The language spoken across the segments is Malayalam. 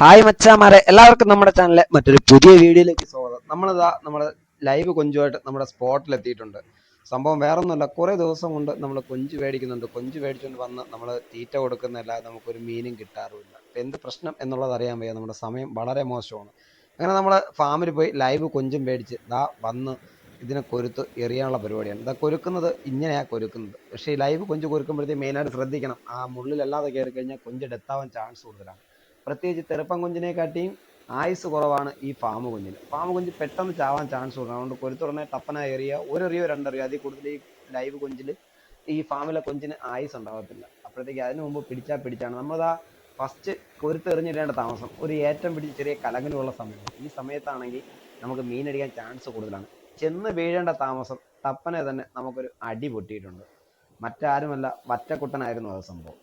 ഹായ് മച്ചാമാരെ. എല്ലാവർക്കും നമ്മുടെ ചാനലിലെ മറ്റൊരു പുതിയ വീഡിയോയിലേക്ക് സ്വാഗതം. നമ്മളിതാ നമ്മുടെ ലൈവ് കൊഞ്ചുമായിട്ട് നമ്മുടെ സ്പോട്ടിൽ എത്തിയിട്ടുണ്ട് സംഭവം വേറെ ഒന്നുമല്ല കുറേ ദിവസം കൊണ്ട് നമ്മൾ കൊഞ്ച് മേടിക്കുന്നുണ്ട്. കൊഞ്ച് മേടിച്ചുകൊണ്ട് വന്ന് നമ്മൾ തീറ്റ കൊടുക്കുന്നതല്ലാതെ നമുക്കൊരു മീനും കിട്ടാറുമില്ല. എന്ത് പ്രശ്നം എന്നുള്ളത് അറിയാൻ വയ്യ. നമ്മുടെ സമയം വളരെ മോശമാണ്. അങ്ങനെ നമ്മൾ ഫാമിൽ പോയി ലൈവ് കൊഞ്ചും മേടിച്ച് ദാ വന്ന് ഇതിനെ കൊരുത്ത് എറിയാനുള്ള പരിപാടിയാണ്. ഇതാ കൊരുക്കുന്നത് ഇങ്ങനെയാണ് കൊരുക്കുന്നത്. പക്ഷേ ലൈവ് കൊഞ്ച് കൊരുക്കുമ്പോഴത്തേക്ക് മെയിനായിട്ട് ശ്രദ്ധിക്കണം. ആ മുള്ളിലല്ലാതെ കയറി കഴിഞ്ഞാൽ കൊഞ്ച് ഡെത്താവാൻ ചാൻസ് കൂടുതലാണ്. പ്രത്യേകിച്ച് തെറുപ്പം കുഞ്ഞിനെക്കാട്ടിയും ആയുസ് കുറവാണ് ഈ ഫാം കുഞ്ഞിന്. ഫാം കുഞ്ഞ് പെട്ടെന്ന് ചാവാൻ ചാൻസ് ഉണ്ട്. അതുകൊണ്ട് കൊരുത്തുടനെ ടപ്പന എറിയ. ഒരെറിയോ രണ്ടെറിയോ. അതിൽ കൂടുതൽ ഈ ലൈവ് കുഞ്ചിൽ ഈ ഫാമിലെ കൊഞ്ചിന് ആയുസ് ഉണ്ടാകത്തില്ല അപ്പോഴത്തേക്ക് അതിന് മുമ്പ് പിടിച്ചാൽ പിടിച്ചാണ്. നമ്മളതാ ഫസ്റ്റ് കൊരുത്തെറിഞ്ഞിടേണ്ട താമസം. ഒരു ഏറ്റം പിടിച്ച് ചെറിയ കലങ്ങനുള്ള സമയം. ഈ സമയത്താണെങ്കിൽ നമുക്ക് മീനടിക്കാൻ ചാൻസ് കൂടുതലാണ്. ചെന്ന് വീഴേണ്ട താമസം ടപ്പനെ തന്നെ നമുക്കൊരു അടി പൊട്ടിയിട്ടുണ്ട്. മറ്റാരുമല്ല വറ്റക്കുട്ടനായിരുന്നു അത് സംഭവം.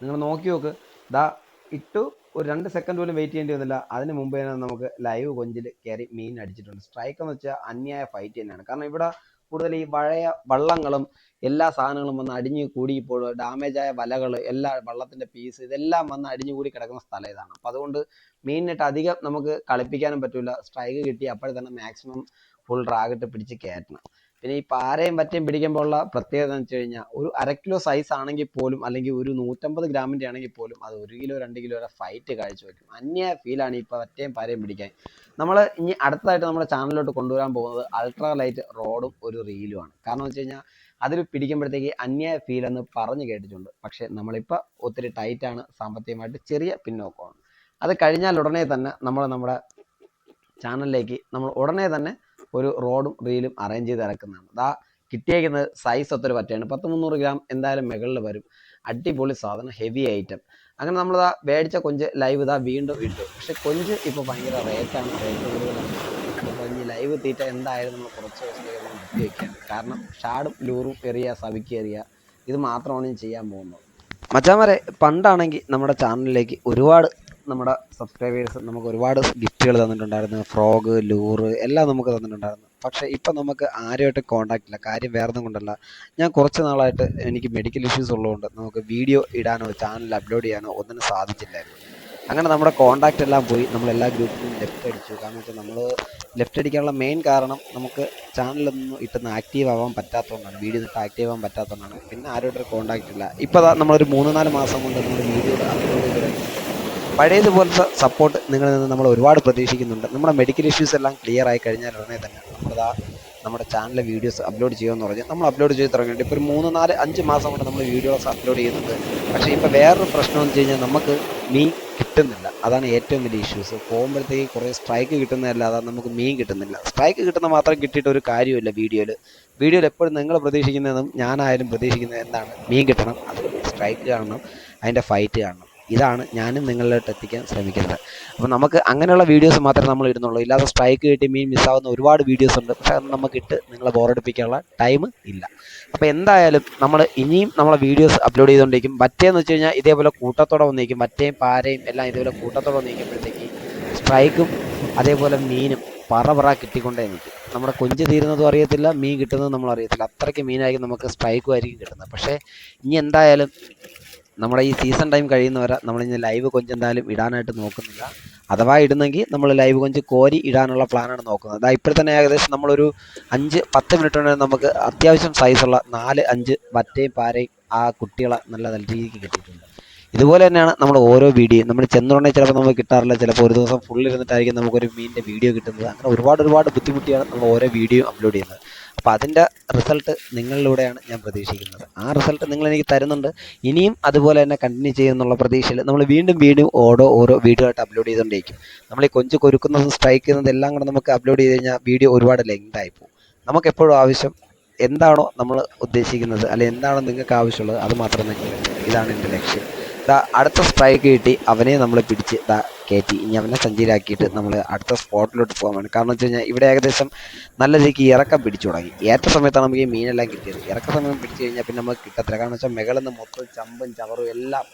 നിങ്ങൾ നോക്കി നോക്ക്. ദാ ഇട്ടു. ഒരു രണ്ട് സെക്കൻഡ് പോലും വെയിറ്റ് ചെയ്യേണ്ടി വന്നില്ല. അതിന് മുമ്പ് തന്നെ നമുക്ക് ലൈവ് കൊഞ്ചിൽ കയറി മീൻ അടിച്ചിട്ടുണ്ട്. സ്ട്രൈക്ക് എന്ന് വെച്ചാൽ അന്യായ ഫൈറ്റ് തന്നെയാണ്. കാരണം ഇവിടെ കൂടുതൽ ഈ പഴയ വള്ളങ്ങളും എല്ലാ സാധനങ്ങളും വന്ന് അടിഞ്ഞു കൂടിയപ്പോൾ ഡാമേജ് ആയ വലകൾ എല്ലാ വള്ളത്തിന്റെ പീസ് ഇതെല്ലാം വന്ന് അടിഞ്ഞു കൂടി കിടക്കുന്ന സ്ഥലം ഇതാണ്. അപ്പം അതുകൊണ്ട് മീനിനിട്ട് അധികം നമുക്ക് കളിപ്പിക്കാനും പറ്റില്ല സ്ട്രൈക്ക് കിട്ടി അപ്പോഴേ തന്നെ മാക്സിമം ഫുൾ ഡ്രാഗിട്ട് പിടിച്ച് കയറ്റണം പിന്നെ ഈ പാരയും പറ്റയും പിടിക്കുമ്പോഴുള്ള പ്രത്യേകത എന്ന് വെച്ച് കഴിഞ്ഞാൽ ഒരു അര കിലോ സൈസ് ആണെങ്കിൽ പോലും അല്ലെങ്കിൽ ഒരു നൂറ്റമ്പത് ഗ്രാമിന്റെ ആണെങ്കിൽ പോലും അത് ഒരു കിലോ രണ്ട് കിലോ വരെ ഫൈറ്റ് കാഴ്ചവെക്കും അന്യ ഫീലാണ് ഈ പറ്റയും പാരയും പിടിക്കാൻ. നമ്മൾ ഇനി അടുത്തതായിട്ട് നമ്മുടെ ചാനലിലോട്ട് കൊണ്ടുവരാൻ പോകുന്നത് അൾട്രാ ലൈറ്റ് റോഡും ഒരു റീലുമാണ് കാരണം എന്ന് വെച്ച് കഴിഞ്ഞാൽ അതിൽ പിടിക്കുമ്പോഴത്തേക്ക് അന്യായ ഫീൽ എന്ന് പറഞ്ഞു കേട്ടിട്ടുണ്ട്. പക്ഷേ നമ്മളിപ്പോൾ ഒത്തിരി ടൈറ്റാണ് സാമ്പത്തികമായിട്ട് ചെറിയ പിന്നോക്കമാണ്. അത് കഴിഞ്ഞാൽ ഉടനെ തന്നെ നമ്മൾ നമ്മുടെ ചാനലിലേക്ക് നമ്മൾ ഉടനെ തന്നെ ഒരു റോഡും റീലും അറേഞ്ച് ചെയ്ത് ഇറക്കുന്നതാണ്. അതാ കിട്ടിയേക്കുന്നത് സൈസ് ഒത്തൊരു പറ്റയാണ്. പത്ത് മുന്നൂറ് ഗ്രാം എന്തായാലും മുകളിൽ വരും. അടിപൊളി സാധനം ഹെവി ഐറ്റം അങ്ങനെ നമ്മൾ മേടിച്ച കൊഞ്ച് ലൈവ് ഇതാ വീണ്ടും ഇട്ടു. പക്ഷെ കൊഞ്ച് ഇപ്പോൾ ഭയങ്കര റേറ്റാണ് റേറ്റ് ഇനി ലൈവ് തീറ്റ എന്തായാലും നമ്മൾ കുറച്ച് വെക്കുകയാണ്. കാരണം ഷാഡും ലൂറും എറിയ സവിക്ക് എറിയ ഇത് മാത്രമാണ് ഞാൻ ചെയ്യാൻ പോകുന്നത്. മച്ചാമാരെ പണ്ടാണെങ്കിൽ നമ്മുടെ ചാനലിലേക്ക് ഒരുപാട് നമ്മുടെ സബ്സ്ക്രൈബേഴ്സ് നമുക്ക് ഒരുപാട് ഗിഫ്റ്റുകൾ തന്നിട്ടുണ്ടായിരുന്നു. ഫ്രോഗ് ലൂറ് എല്ലാം നമുക്ക് തന്നിട്ടുണ്ടായിരുന്നു. പക്ഷേ ഇപ്പം നമുക്ക് ആരുമായിട്ട് കോണ്ടാക്ട് ഇല്ല. കാര്യം വേറെ കൊണ്ടല്ല. ഞാൻ കുറച്ച് നാളായിട്ട് എനിക്ക് മെഡിക്കൽ ഇഷ്യൂസ് ഉള്ളതുകൊണ്ട് നമുക്ക് വീഡിയോ ഇടാനോ ചാനൽ അപ്ലോഡ് ചെയ്യാനോ ഒന്നിനും സാധിച്ചില്ലായിരുന്നു. അങ്ങനെ നമ്മുടെ കോണ്ടാക്റ്റ് എല്ലാം പോയി. നമ്മൾ എല്ലാ ഗ്രൂപ്പിലും ലെഫ്റ്റ് അടിച്ചു. കാരണം വെച്ചാൽ നമ്മൾ ലെഫ്റ്റ് അടിക്കാനുള്ള മെയിൻ കാരണം നമുക്ക് ചാനലൊന്നും ഇട്ടൊന്ന് ആക്റ്റീവ് ആവാൻ പറ്റാത്തതുകൊണ്ടാണ്. വീഡിയോ ഇട്ട് ആക്റ്റീവ് ആവാൻ പറ്റാത്തതുകൊണ്ടാണ്. പിന്നെ ആരോട്ടൊരു കോണ്ടാക്റ്റ് ഇല്ല. ഇപ്പോൾ നമ്മളൊരു മൂന്ന് നാല് മാസം കൊണ്ട് നമ്മൾ വീഡിയോ അപ്ലോഡ് പഴയതുപോലത്തെ സപ്പോർട്ട് നിങ്ങളിൽ നിന്ന് നമ്മൾ ഒരുപാട് പ്രതീക്ഷിക്കുന്നുണ്ട്. നമ്മുടെ മെഡിക്കൽ ഇഷ്യൂസ് എല്ലാം ക്ലിയർ ആയി കഴിഞ്ഞാൽ ഉടനെ തന്നെ നമ്മളിതാ നമ്മുടെ ചാനലിലെ വീഡിയോസ് അപ്ലോഡ് ചെയ്യുമെന്ന് പറഞ്ഞ് നമ്മൾ അപ്ലോഡ് ചെയ്ത് തുടങ്ങിയിട്ട് ഇപ്പോൾ ഒരു മൂന്ന് നാല് അഞ്ച് മാസം കൊണ്ട് നമ്മൾ വീഡിയോസ് അപ്ലോഡ് ചെയ്യുന്നുണ്ട്. പക്ഷേ ഇപ്പോൾ വേറൊരു പ്രശ്നം എന്ന് വെച്ച് കഴിഞ്ഞാൽ നമുക്ക് മീൻ കിട്ടുന്നില്ല. അതാണ് ഏറ്റവും വലിയ ഇഷ്യൂസ് പോകുമ്പോഴത്തേക്ക് കുറേ സ്ട്രൈക്ക് കിട്ടുന്നതല്ലാതെ നമുക്ക് മീൻ കിട്ടുന്നില്ല. സ്ട്രൈക്ക് കിട്ടുന്ന മാത്രം കിട്ടിയിട്ട് ഒരു കാര്യമില്ല വീഡിയോയിൽ വീഡിയോയിൽ എപ്പോഴും നിങ്ങൾ പ്രതീക്ഷിക്കുന്നതും ഞാനായാലും പ്രതീക്ഷിക്കുന്നത് എന്താണ്? മീൻ കിട്ടണം. അത് സ്ട്രൈക്ക് കാണണം. അതിന്റെ ഫൈറ്റ് കാണണം. ഇതാണ് ഞാനും നിങ്ങളിലോട്ട് എത്തിക്കാൻ ശ്രമിക്കുന്നത്. അപ്പോൾ നമുക്ക് അങ്ങനെയുള്ള വീഡിയോസ് മാത്രമേ നമ്മൾ ഇടുന്നുള്ളൂ. ഇല്ലാതെ സ്ട്രൈക്ക് കിട്ടി മീൻ മിസ്സാവുന്ന ഒരുപാട് വീഡിയോസ് ഉണ്ട്. പക്ഷേ അത് നമുക്ക് ഇട്ട് നിങ്ങളെ ബോറടിപ്പിക്കാനുള്ള ടൈം ഇല്ല. അപ്പോൾ എന്തായാലും നമ്മൾ ഇനിയും നമ്മളെ വീഡിയോസ് അപ്ലോഡ് ചെയ്തുകൊണ്ടിരിക്കും. മറ്റേന്ന് വെച്ച് കഴിഞ്ഞാൽ ഇതേപോലെ കൂട്ടത്തോടെ വന്നിരിക്കും. മറ്റേയും പാരയും എല്ലാം ഇതേപോലെ കൂട്ടത്തോടെ വന്നിരിക്കുമ്പോഴത്തേക്ക് സ്ട്രൈക്കും അതേപോലെ മീനും പറ പറ കിട്ടിക്കൊണ്ടേ നിൽക്കും. നമ്മുടെ കൊഞ്ച് തീരുന്നതും അറിയത്തില്ല മീൻ കിട്ടുന്നതും നമ്മൾ അറിയത്തില്ല. അത്രയ്ക്ക് മീനായിരിക്കും നമുക്ക് സ്ട്രൈക്കും ആയിരിക്കും കിട്ടുന്നത്. പക്ഷേ ഇനി എന്തായാലും നമ്മുടെ ഈ സീസൺ ടൈം കഴിയുന്നവരെ നമ്മൾ ഇനി ലൈവ് കൊഞ്ച് എന്തായാലും ഇടാനായിട്ട് നോക്കുന്നില്ല. അഥവാ ഇടുന്നെങ്കിൽ നമ്മൾ ലൈവ് കൊഞ്ച് കോരി ഇടാനുള്ള പ്ലാനാണ് നോക്കുന്നത്. അതാ ഇപ്പോൾ തന്നെ ഏകദേശം നമ്മളൊരു അഞ്ച് പത്ത് മിനിറ്റ് കൊണ്ട് നമുക്ക് അത്യാവശ്യം സൈസുള്ള നാല് അഞ്ച് വറ്റയും പാരയും ആ കുട്ടികളെ നല്ല നല്ല രീതിക്ക് കിട്ടിയിട്ടുണ്ട്. ഇതുപോലെ തന്നെയാണ് നമ്മൾ ഓരോ വീഡിയോ നമ്മൾ ചെന്നുണ്ടെങ്കിൽ ചിലപ്പോൾ നമുക്ക് കിട്ടാറില്ല. ചിലപ്പോൾ ഒരു ദിവസം ഫുള്ളിരുന്നിട്ടായിരിക്കും നമുക്കൊരു മീനിന്റെ വീഡിയോ കിട്ടുന്നത്. അങ്ങനെ ഒരുപാട് ഒരുപാട് ബുദ്ധിമുട്ടിയാണ് നമ്മൾ ഓരോ വീഡിയോ അപ്ലോഡ് ചെയ്യുന്നത്. അപ്പോൾ അതിന്റെ റിസൾട്ട് നിങ്ങളിലൂടെയാണ് ഞാൻ പ്രതീക്ഷിക്കുന്നത്. ആ റിസൾട്ട് നിങ്ങൾ എനിക്ക് തരുന്നുണ്ട്. ഇനിയും അതുപോലെ തന്നെ കണ്ടിന്യൂ ചെയ്യുമെന്നുള്ള പ്രതീക്ഷയിൽ നമ്മൾ വീണ്ടും വീണ്ടും ഓരോ ഓരോ വീഡിയോ ആയിട്ട് അപ്ലോഡ് ചെയ്തുകൊണ്ടിരിക്കും നമ്മൾ ഈ കൊഞ്ച് കൊരുക്കുന്നതും സ്ട്രൈക്ക് ചെയ്യുന്നതും എല്ലാം കൂടെ നമുക്ക് അപ്ലോഡ് ചെയ്ത് കഴിഞ്ഞാൽ വീഡിയോ ഒരുപാട് ലെങ്ത് ആയി പോകും. നമുക്ക് എപ്പോഴും ആവശ്യം എന്താണോ നമ്മൾ ഉദ്ദേശിക്കുന്നത് അല്ലെങ്കിൽ എന്താണോ നിങ്ങൾക്ക് ആവശ്യമുള്ളത് അത് മാത്രം നിങ്ങൾ ഇതാണ് എന്റെ ലക്ഷ്യം. ദാ അടുത്ത സ്ട്രൈക്ക് കിട്ടി അവനെ നമ്മൾ പിടിച്ച് ദാ കയറ്റി ഇനി അവനെ സഞ്ചിയിലാക്കിയിട്ട് നമ്മൾ അടുത്ത സ്പോട്ടിലോട്ട് പോകാൻ വേണം കാരണം വെച്ച് കഴിഞ്ഞാൽ ഇവിടെ ഏകദേശം നല്ല രീതിക്ക് ഇറക്കം പിടിച്ചു തുടങ്ങി. ഏറ്റ സമയത്താണ് നമുക്ക് ഈ മീനെല്ലാം കിട്ടിയത്. ഇറക്ക സമയം പിടിച്ചു കഴിഞ്ഞാൽ പിന്നെ നമുക്ക് കിട്ടത്തില്ല. കാരണം വെച്ചാൽ മുകളിൽ മൊത്തം ചമ്പും ചവറും എല്ലാം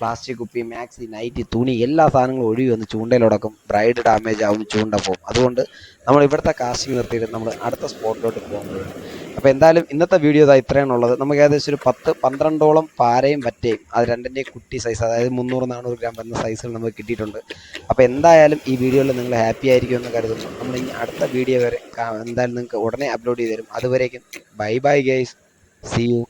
പ്ലാസ്റ്റിക് കുപ്പി മാക്സി നൈറ്റി തുണി എല്ലാ സാധനങ്ങളും ഒഴുകി വന്ന് ചൂണ്ടയിലൊടക്കും. ബ്രൈഡ് ഡാമേജ് ആവും ചൂണ്ട പോകും അതുകൊണ്ട് നമ്മൾ ഇവിടുത്തെ കാസ്റ്റിംഗ് നിർത്തിയിട്ട് നമ്മൾ അടുത്ത സ്പോട്ടിലോട്ട് പോകുന്നത് അപ്പോൾ എന്തായാലും ഇന്നത്തെ വീഡിയോ ഇതാ ഇത്രയാണ് ഉള്ളത്. നമുക്ക് ഏകദേശം ഒരു പത്ത് പന്ത്രണ്ടോളം പാരയും വറ്റയും അത് രണ്ടിന്റെയും കുട്ടി സൈസ് അതായത് മുന്നൂറ് നാനൂറ് ഗ്രാം വരുന്ന സൈസുകൾ നമുക്ക് കിട്ടിയിട്ടുണ്ട്. അപ്പോൾ എന്തായാലും ഈ വീഡിയോയിൽ നിങ്ങൾ ഹാപ്പി ആയിരിക്കുമെന്ന് കരുതുന്നു. നമ്മൾ ഇനി അടുത്ത വീഡിയോ വരെ എന്തായാലും നിങ്ങൾക്ക് ഉടനെ അപ്ലോഡ് ചെയ്ത് തരും. അതുവരേക്കും bye bye guys see you